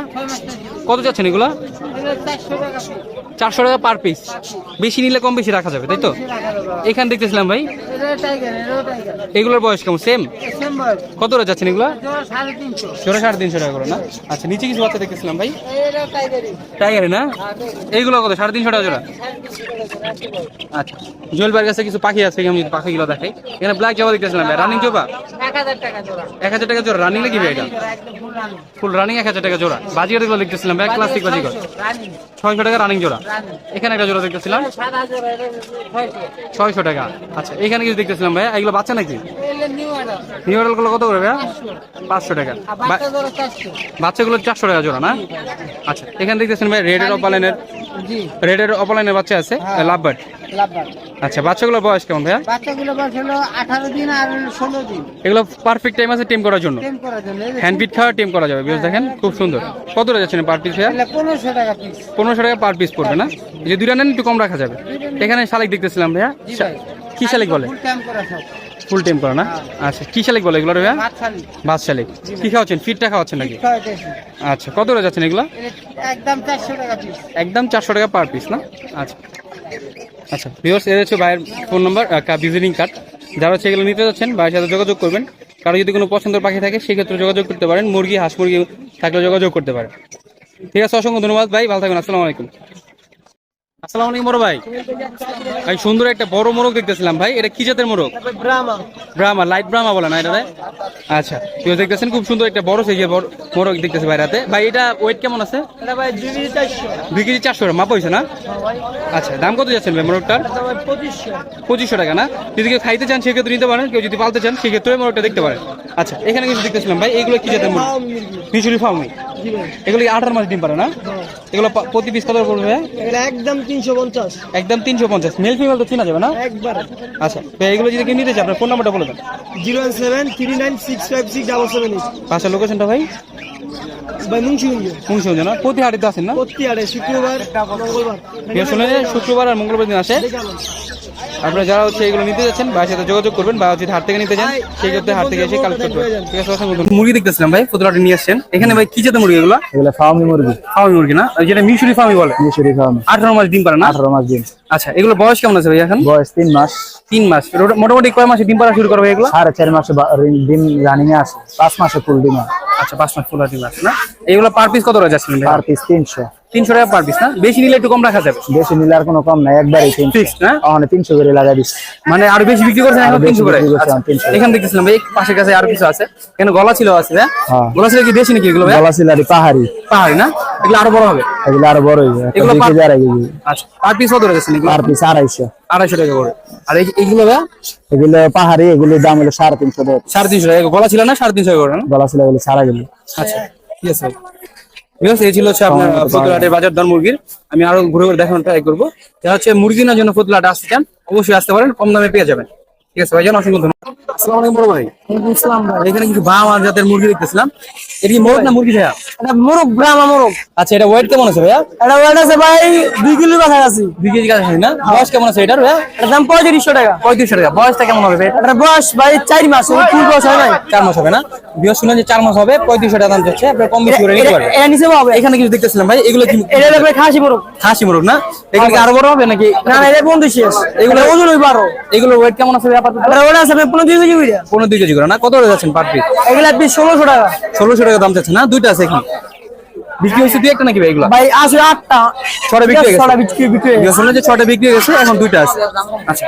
B: কত যাচ্ছেন এগুলো?
D: চারশো টাকা
B: পার পিস বেশি নিলে কম বেশি রাখা যাবে তাই তো। এখানে দেখতেছিলাম ভাই এগুলোর বয়স কেমন? সেম কত করে যাচ্ছেন এগুলো?
D: জোড়া সাড়ে তিনশো।
B: টাকা করে না? আচ্ছা নিচে কিছু বাচ্চা দেখতেছিলাম ভাই। টাইগারে না? এইগুলো কত? সাড়ে তিনশো টাকা জোড়া। আচ্ছা জুয়েল বাড়ির কাছে কিছু পাখি আছে আমি পাখিগুলো দেখাই। এখানে ব্ল্যাক জবা দেখতেছিলাম ভাই রানিং জবা?
D: এক হাজার টাকা জোড়া।
B: রানিং নাকি ভাই এটা?
D: একদম ফুল রানিং
B: এক হাজার টাকা জোড়া। বাজিগারগুলো দেখতেছিলাম ভাই ক্লাসিক বাজিগর ছয়শো টাকা রানিং জোড়া। এখানে একটা জোড়া দেখতেছিলাম।
D: ছয়শো
B: টাকা। আচ্ছা এখানে কিছু দেখতেছিলাম ভাই এগুলো বাচ্চা নাকি?
D: নিউ
B: অর্ডারগুলো কত করে ভাইয়া? পাঁচশো। টাকা। বাচ্চাগুলো চারশো। টাকা জোড়া না? আচ্ছা এখানে দেখতেছেন ভাই রেডের অপালাইনের রেডের অপালাইনের বাচ্চা আছে
D: হ্যাঁ।
B: লাভ বার্ড আচ্ছা বাচ্চাগুলোর বয়স কেমন ভাইয়া?
D: বাচ্চাগুলো বয়স হলো আঠারো দিন আর ষোলো দিন।
B: এগুলো পারফেক্ট টাইম আছে টিম করার জন্য।
D: টেম করার জন্য।
B: হ্যান্ড পিট খাওয়া টিম করা যাবে বেশ দেখেন খুব সুন্দর। কত টাকা পার পিস ভাইয়া?
D: পনেরোশো টাকা পিস
B: পনেরোশো টাকা পার পিস পড়বে না? যে দুইটা নেন একটু কম রাখা যাবে। এখানে শালিক দেখতেছিলাম ভাইয়া। কি শালিক বলে? ফুল টাইম করা না? আচ্ছা কি শালিক বলে এগুলো ভাইয়া? ভাত শালিক। কি খাওয়াচ্ছেন? ফিটটা খাওয়াচ্ছেন নাকি? আচ্ছা কত করে যাচ্ছেন এগুলো?
I: একদম চারশো টাকা পিস
B: একদম চারশো টাকা পার পিস না? আচ্ছা। আচ্ছা ভিউয়ার্স এর হচ্ছে ভাইয়ের ফোন নাম্বার ভিজিটিং কার্ড যারা হচ্ছে এগুলো নিতে যাচ্ছেন ভাইয়ের সাথে যোগাযোগ করবেন। কারও যদি কোনো পছন্দের পাখি থাকে সেক্ষেত্রে যোগাযোগ করতে পারেন। মুরগি হাঁস মুরগি থাকলে যোগাযোগ করতে পারেন। ঠিক আছে অসংখ্য ধন্যবাদ ভাই ভালো থাকবেন আসসালামু আলাইকুম। আসসালামু আলাইকুম বড় ভাই। ভাই সুন্দর একটা বড় মোরগ দেখতেছিলাম ভাই। এটা কি জাতের মোরগ?
I: ব্রাহ্মা।
B: ব্রাহ্মা লাইট ব্রাহ্মা বলে না এটা রে? আচ্ছা কেউ দেখতেছেন? খুব সুন্দর একটা বড় সাইজের মোরগ দেখতেছে ভাই রাতে। ভাই এটা ওয়েট কেমন আছে?
I: দুই কেজি চারশো।
B: দুই মাপ হয়েছে না? আচ্ছা দাম কত যাচ্ছেন ভাই মোরগটার?
I: পঁচিশশো।
B: পঁচিশশো টাকা না? যদি কেউ খাইতে চান সেক্ষেত্রে নিতে পারেন। কেউ যদি পালতে চান সেক্ষেত্রে মোরগটা দেখতে পারেন। আচ্ছা এখানে কিছু দেখতেছিলাম ভাই এগুলো কি জাতের মোরগ? মিশুরি ফার্মি এগুলো আঠারো মাস ডিম পারে না? এগুলো প্রতি পিস কত পড়বে?
I: একদম তিনশো পঞ্চাশ।
B: একদম তিনশো পঞ্চাশ। মেল ফিমেল তো চেনা যাবে না?
I: একবার।
B: আচ্ছা এগুলো যদি কেউ নিতে চায় আপনার ফোন নাম্বারটা বলে দেন।
I: Zero seven three nine six five six double seven eight.
B: বাসার লোকেশনটা ভাই? প্রতি না?
I: প্রতি শুক্রবার মঙ্গলবার।
B: শুক্রবার আর মঙ্গলবার দিন আসে। আপনারা যারা হচ্ছে এগুলো নিতে যাচ্ছেন ভাইয়ের সাথে যোগাযোগ করবেন বা যদি হাট থেকে নিতে চান সেই ক্ষেত্রে হাট থেকে এসে কালেক্ট করতে পারবেন ঠিক আছে অসংখ্য। মুরগি দেখতেছিলাম ভাই পুতলাটি নিয়ে আসছেন। এখানে ভাই কি জাতের মুরগি এগুলো?
C: এগুলো ফার্মি মুরগি।
B: ফার্মি মুরগি না? যেটা মিশরি ফার্মি বলে।
C: মিশরি ফার্মি।
B: আঠারো মাস ডিম পারে না?
C: আঠারো মাস দিন
B: আচ্ছা এগুলো বয়স কেমন আছে ভাই এখন?
C: বয়স তিন মাস।
B: তিন মাস। মোটামুটি কয় মাসে ডিম পাড়া শুরু করবে এগুলো?
C: সাড়ে চার মাসে বা- ডিম রানিং এ আসে। পাঁচ মাসে ফুল ডিম আছে
B: আচ্ছা পাঁচ মাস ফুল ডিম আছে না? এগুলো পার পিস কত রয়েছে আসলে
C: পার পিস তিনশো।
B: তিনশো টাকা পার পিস না? বেশি নিলে একটু কম রাখা যাবে।
C: বেশি নিলে আর কোনো কম নাই একবারই তিনশো।
B: না?
C: ওখানে তিনশো করে লাগাই দিচ্ছি
B: মানে আরও বেশি বিক্রি করছেন
C: আরও
B: এখন তিনশো করে? আচ্ছা,
C: আমি 300 করে।
B: এখানে দেখতেছিলাম ভাই পাশে কাছে আরও কিছু আছে। এখানে গলা ছিল আছে হ্যাঁ। গলা ছিল কি দেশি নাকি এগুলো
C: গলা সিলারি পাহাড়ি।
B: পাহাড়ি না? এগুলো আরও বড় হবে।
C: এগুলো আরও বড় হইবে
B: এগুলো
C: দুই
B: পা-
C: কেজি
B: আচ্ছা পার পিস কত রয়েছে এগুলো?
C: পার পিস আড়াইশো।
B: আড়াইশো টাকা করে। আর এই- এইগুলো
C: এগুলো পাহাড়ি এগুলোর দাম হলো সাড়ে তিনশো টাকা।
B: সাড়ে তিনশো টাকা গলা ছিল না? সাড়ে তিনশো টাকা করে
C: গলা সিলা এগুলো সারা গেল
B: আচ্ছা ঠিক আছে ঠিক আছে এই ছিল হচ্ছে আপনার ফতুলাহাটের বাজার দর মুরগির। আমি আরও ঘুরে ঘুরে দেখানোর ট্রাই করব। যারা হচ্ছে মুরগি না জন্য ফতুলাহাটে আসতে চান অবশ্যই আসতে পারেন কম দামে পেয়ে যাবেন। ঠিক আছে ভাইজান অসংখ্য ধন্যবাদ। আসসালামু আলাইকুম বড় ভাই।
I: ইসলাম ভাই।
B: এখানে কিছু বাম জাতের মুরগি দেখতেছিলাম। এটা কি মোরগ না মুরগি ভাইয়া?
I: এটা মোরগ ব্রাহ্মা মোরগ।
B: আচ্ছা এটা ওয়েট কেমন আছে ভাইয়া?
I: এটা ওয়েট আছে ভাই দুই কিলো কাছাকাছি।
B: দুই কেজি কাছে না? বয়স কেমন আছে এটার ভাইয়া?
I: এটার দাম পঁয়ত্রিশশো টাকা।
B: পঁয়ত্রিশশো টাকা। বয়সটা কেমন হবে এটা?
I: বয়স ভাই চার মাস ওই বয়স হয় নাই।
B: চার মাস হবে না? বিয়ে শুনলেন যে চার মাস হবে পঁয়ত্রিশশো টাকা দাম যাচ্ছে। আপনার কম বেশি করে নিতে পারবেন।
I: এটা নিচে হবে
B: এখানে কিছু দেখতেছিলাম ভাই এগুলো কি
I: এটা ভাই খাসি মোরগ।
B: খাসি মোরগ না? এগুলো কি আরও বড় হবে নাকি?
I: না না এটা বন্ধু শেষ এগুলো ওজন ওই বারো।
B: এগুলো ওয়েট কেমন আছে আপাতত
I: ওটা আছে পনেরো দুই কেজি
B: পনেরো দুই কেজি করে না? কত করে যাচ্ছেন পার পিস
I: এগুলা পিস ষোলোশো টাকা।
B: ষোলোশো টাকা দাম যাচ্ছে না? দুইটা আছে এখানে। বিক্রি হয়েছে দুই একটা নাকি এগুলো?
I: ভাই আছে আটটা।
B: ছটা বিক্রি হয়ে গেছে?
I: ছটা বিক্রি বিক্রি হয়ে
B: যে ছটা বিক্রি হয়ে গেছে এখন দুইটা আছে। আচ্ছা।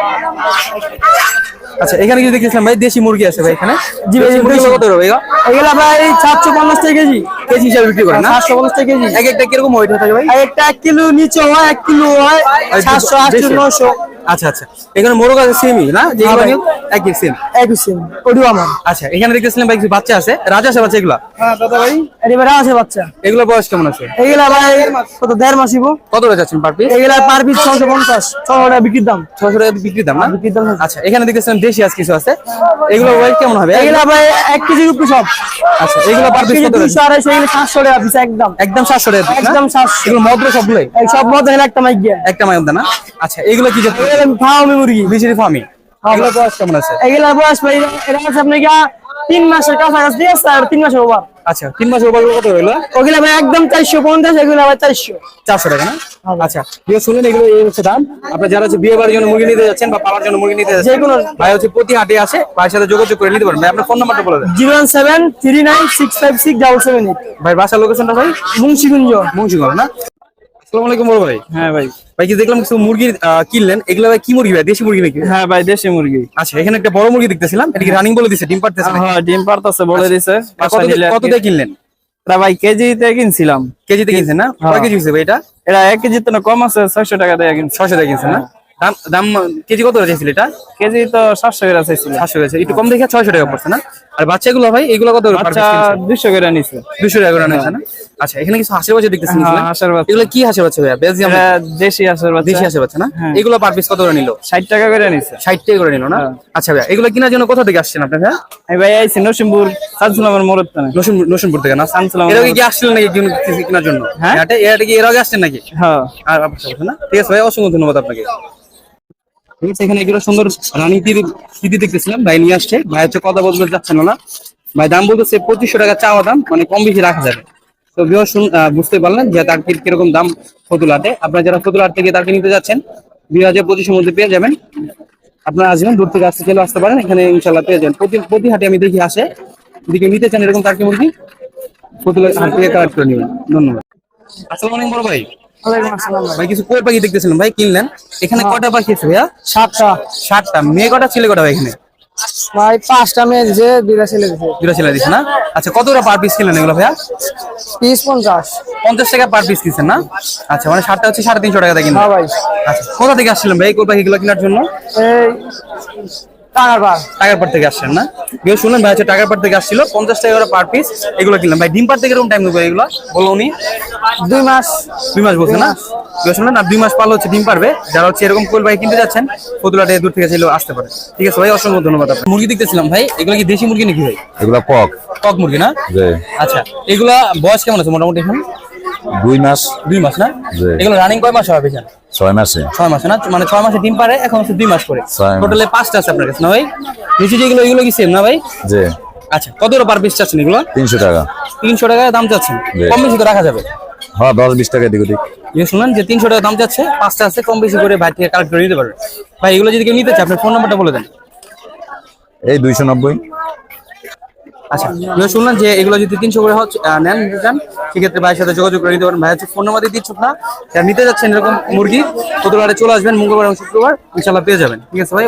B: আচ্ছা এখানে কি দেখেছিলাম ভাই দেশি মুরগি আছে ভাই এখানে।
I: জি ভাই,
B: মুরগি কত হবে এগুলো?
I: ভাই টাকা কেজি।
B: কেজি হিসাবে বিক্রি করেন না?
I: সাতশো পঞ্চাশ টাকা কেজি।
B: এক একটা কীরকম ওয়েট থাকে ভাই?
I: আর একটা এক কিলো নিচে হয় এক কিলো হয়
B: আর
I: সাতশো আটশো
B: বেশি?
I: নশো।
B: আচ্ছা আচ্ছা। এখানে মোরগ আছে সেমই না?
I: ভাই।
B: একই সেম
I: একই সেম ওটিও আমার।
B: আচ্ছা এখানে দেখতেছিলাম ভাই বাচ্চা আছে। রাজা আছে বাচ্চা এগুলা?
I: হ্যাঁ দাদা ভাই। এবার আছে বাচ্চা।
B: এগুলো বয়স কেমন আছে?
I: এগুলা ভাই কত দেড় মাস হইব।
B: কত করে যাচ্ছেন পার পিস
I: এগুলা পার পিস ছশো পঞ্চাশ। ছশো টাকা বিক্রির দাম।
B: ছশো টাকা বিক্রির দাম না?
I: বিক্রির দাম
B: আচ্ছা এখানে দেখতেছিলাম দেশি আজ কিছু আছে। এগুলো ওয়েট কেমন হবে?
I: এগুলা ভাই এক কেজির উপরে সব।
B: আচ্ছা এগুলো পার পিস কত
I: এগুলো সাতশো টাকা পিস একদম।
B: একদম সাতশো টাকা
I: একদম সাতশো।
B: এগুলো মদ্র সবগুলোই?
I: সব হলে একটা মাইক গিয়া।
B: একটা না? আচ্ছা এগুলো কি জাত
I: ফার্মি মুরগি
B: বিশিরি ফার্মি এগুলো বয়স কেমন আছে?
I: এগুলা বয়স ভাই এটা আছে আপনি গিয়া তিন মাসের কাছাকাছি দিয়ে আর তিন মাসের ওভার।
B: আচ্ছা তিন মাসের উপর কত হইল?
I: ওগুলা ভাই একদম চারশো পঞ্চাশ এগুলা ভাই চারশো।
B: চারশো টাকা না? আচ্ছা বিয়ে শুনলেন এগুলো এই হচ্ছে দাম। আপনার যারা হচ্ছে বিয়ে বাড়ির জন্য মুরগি নিতে যাচ্ছেন বা পাওয়ার জন্য মুরগি নিতে যাচ্ছেন ভাই হচ্ছে প্রতি হাটে আসে ভাইয়ের সাথে যোগাযোগ করে নিতে পারেন ভাই আপনার ফোন নাম্বারটা বলে দেন।
I: Zero one seven three nine six five six double seven
B: ভাই বাসার লোকেশনটা ভাই?
I: মুন্সিগঞ্জ।
B: মুন্সিগঞ্জ না? আসসালামু আলাইকুম বড় ভাই।
J: হ্যাঁ ভাই।
B: ভাই কি দেখলাম কিছু মুরগি আহ, কিনলেন? এগুলো ভাই কি মুরগি ভাই? দেশি মুরগি নাকি?
J: হ্যাঁ ভাই দেশি মুরগি।
B: আচ্ছা এখানে একটা বড় মুরগি দেখতেছিলাম। এটা কি রানিং বলে দিছে? ডিম পারতেছে
J: হ্যাঁ ডিম পারতাছে বলে দিছে।
B: আর কত কত দিয়ে কিনলেন?
J: এটা ভাই কেজিতে কিনছিলাম।
B: কেজিতে কিনছেন না?
J: হ্যাঁ।
B: কয় কেজি ভাই এটা?
J: এটা এক কেজির কম আছে ছয়শো টাকা দিয়ে কিনছে।
B: ছয়শো টাকা কিনছেন না? দাম দাম কেজি কত চাইছিল এটা?
J: কেজি তো সাতশো করে চাইছিল।
B: সাতশো টাকা একটু কম দেখে ছয়শো টাকা পড়ছে না? আর বাচ্চাগুলো ভাই এগুলো কত
J: আচ্ছা দুশো করে নিছে।
B: দুশো টাকা করে নিয়েছে না? আচ্ছা এখানে কিছু হাঁসের বাচ্চা দেখতেছেন
J: হ্যাঁ, হাঁসের বাচ্চা।
B: এগুলো কি হাঁসের বাচ্চা ভাইয়া? বেলজিয়াম
J: এটা দেশি আসর
B: দেশি হাঁসের বাচ্চা না?
J: হ্যাঁ।
B: এগুলো পার পিস কত করে নিল?
J: ষাট টাকা করে নিছে।
B: ষাট টাকা করে নিল না?
J: হ্যাঁ।
B: আচ্ছা ভাইয়া এগুলো কেনার জন্য কোথা থেকে আসছেন আপনার ভাইয়া?
J: আমি ভাই আইছি নরসিংপুর সালসুলামের মোড়ত তানে
B: নসুন নসুনপুর থেকে না?
J: সানসুলাম
B: এর আগে কি আসছিলেন নাকি কেনার জন্য?
J: হ্যাঁ?
B: এর আগে কি এর আগে আসছেন নাকি?
J: হ্যাঁ।
B: আর আপনার না? ঠিক আছে ভাই অসংখ্য ধন্যবাদ আপনাকে। এখানে এগুলো সুন্দর রানী স্মৃতি দেখতেছিলাম। ভাই নিয়ে আসছে। ভাই হচ্ছে কথা বলতে যাচ্ছেন না। ভাই দাম বলতেছে পঁচিশশো টাকা চাওয়া দাম মানে কম বেশি রাখা যাবে। তো শুন বুঝতে পারলেন যে তার কীরকম দাম ফতুলাটে আপনারা যারা ফতুলাট থেকে তাকে নিতে যাচ্ছেন, দুই হাজার পঁচিশের মধ্যে পেয়ে যাবেন। আপনারা আসবেন, দূর থেকে আসতে চলে আসতে পারেন। এখানে ইনশাল্লাহ পেয়ে যাবেন। প্রতি প্রতি হাটে আমি দেখি আসে। দিকে নিতে চান এরকম টার্কি মুরগি? ফতুলা হাট থেকে কালেক্ট করে নেবেন। ধন্যবাদ। আসসালামু বড় ভাই। ভাই। কিছু কোয়েল পাখি দেখতেছিলাম ভাই কিনলেন? এখানে কটা পাখি আছে ভাইয়া?
D: সাতটা।
B: ষাটটা মেয়ে কটা ছেলে কটা ভাই এখানে?
D: ভাই পাঁচটা মেয়ে দিছে দুইটা ছেলে দিছে।
B: ছেলে না? আচ্ছা কত করে পার পিস কিনলেন এগুলো ভাইয়া?
D: পিস পঞ্চাশ।
B: পঞ্চাশ টাকা পার পিস কিনছেন না? আচ্ছা মানে ষাটটা হচ্ছে সাড়ে তিনশো টাকা কিনলেন।
D: হ্যাঁ ভাই।
B: আচ্ছা কোথা থেকে আসছিলেন ভাই কোয়েল পাখিগুলো কেনার জন্য?
D: এই
B: টাকারপাড় থেকে আসছেন না? কেউ শুনলেন ভাই হচ্ছে টাকারপাড় থেকে আসছিল পঞ্চাশ টাকা করে পার পিস এগুলো কিনলাম। ভাই ডিম পার থেকে এরকম টাইম নেব এগুলো বলো উনি
D: দুই মাস।
B: দুই মাস বলছে না? কেউ শুনলেন? না দুই মাস পারলে হচ্ছে ডিম পারবে যারা হচ্ছে এরকম কোয়েল ভাই কিনতে যাচ্ছেন ফতুলাটে দূর থেকে আসতে পারে। ঠিক আছে ভাই অসংখ্য ধন্যবাদ আপনার মুরগি দেখতেছিলাম ভাই এগুলো কি দেশি মুরগি নাকি ভাই?
K: এগুলা কক।
B: কক মুরগি না? আচ্ছা এগুলা বয়স কেমন আছে মোটামুটি এখন?
K: দুই মাস।
B: দুই মাস না? এগুলো রানিং কয় মাস হবে পেছন
K: ছয় মাসে।
B: ছয় মাসে না? মানে ছয় মাসে ডিম পারে এখন হচ্ছে দুই মাস করে টোটালে পাঁচটা আছে আপনার কাছে না ভাই? নিচে যেগুলো এগুলো কি সেম না ভাই?
K: যে
B: আচ্ছা কত পার পিস চাচ্ছেন এগুলো?
K: তিনশো টাকা।
B: তিনশো টাকা দাম চাচ্ছেন? কম বেশি তো রাখা যাবে।
K: হ্যাঁ দশ বিশ টাকা এদিক ওদিক।
B: যে শুনলেন যে তিনশো টাকা দাম চাচ্ছে পাঁচটা আছে কম বেশি করে ভাই থেকে কালেক্ট করে নিতে পারবেন। ভাই এগুলো যদি কেউ নিতে চায় আপনার ফোন নাম্বারটা বলে দেন।
K: এই দুইশো নব্বই।
B: আচ্ছা শুনলাম যে এগুলো যদি তিনশো করে নেন, নিতে চান, সেক্ষেত্রে ভাইয়ের সাথে যোগাযোগ করে নিতে পারেন। ভাই হচ্ছে ফোন নাম্বার দিয়ে না। নিতে যাচ্ছেন এরকম মুরগি চলে আসবেন? মঙ্গলবার এবং শুক্রবার ইনশাল্লাহ পেয়ে যাবেন। ঠিক আছে ভাই